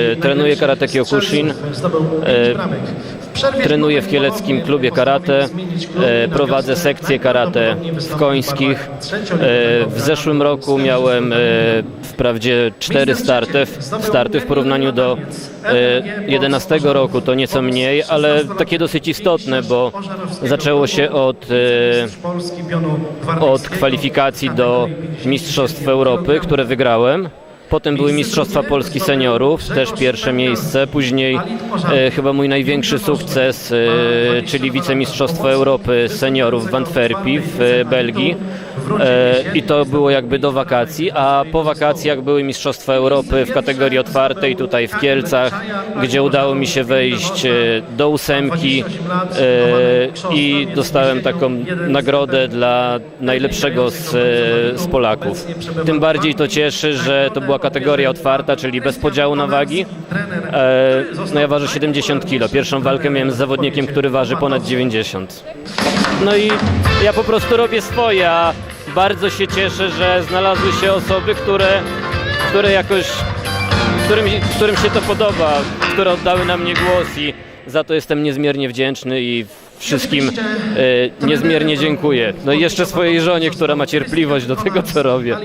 E, Trenuję karate Kyokushin. E, Trenuję w kieleckim klubie karate. E, Prowadzę sekcję karate w Końskich. W zeszłym roku miałem wprawdzie cztery starty, starty w porównaniu do e, 11 roku, to nieco mniej, ale takie dosyć istotne, bo zaczęło się od od kwalifikacji do Mistrzostw Europy, które wygrałem. Potem były Mistrzostwa Polski Seniorów, też pierwsze miejsce. Później e, chyba mój największy sukces, e, czyli wicemistrzostwo Europy Seniorów w Antwerpii w e, Belgii. E, I to było jakby do wakacji, a po wakacjach były Mistrzostwa Europy w kategorii otwartej tutaj w Kielcach, gdzie udało mi się wejść e, do ósemki e, i dostałem taką nagrodę dla najlepszego z, e, z Polaków. Tym bardziej to cieszy, że to była kategoria otwarta, czyli bez podziału na wagi. E, No ja ważę 70 kg. Pierwszą walkę miałem z zawodnikiem, który waży ponad 90. No i ja po prostu robię swoje, a bardzo się cieszę, że znalazły się osoby, które, które jakoś, którym, którym się to podoba, które oddały na mnie głos i za to jestem niezmiernie wdzięczny i wszystkim e, niezmiernie dziękuję. No i jeszcze swojej żonie, która ma cierpliwość do tego, co robię.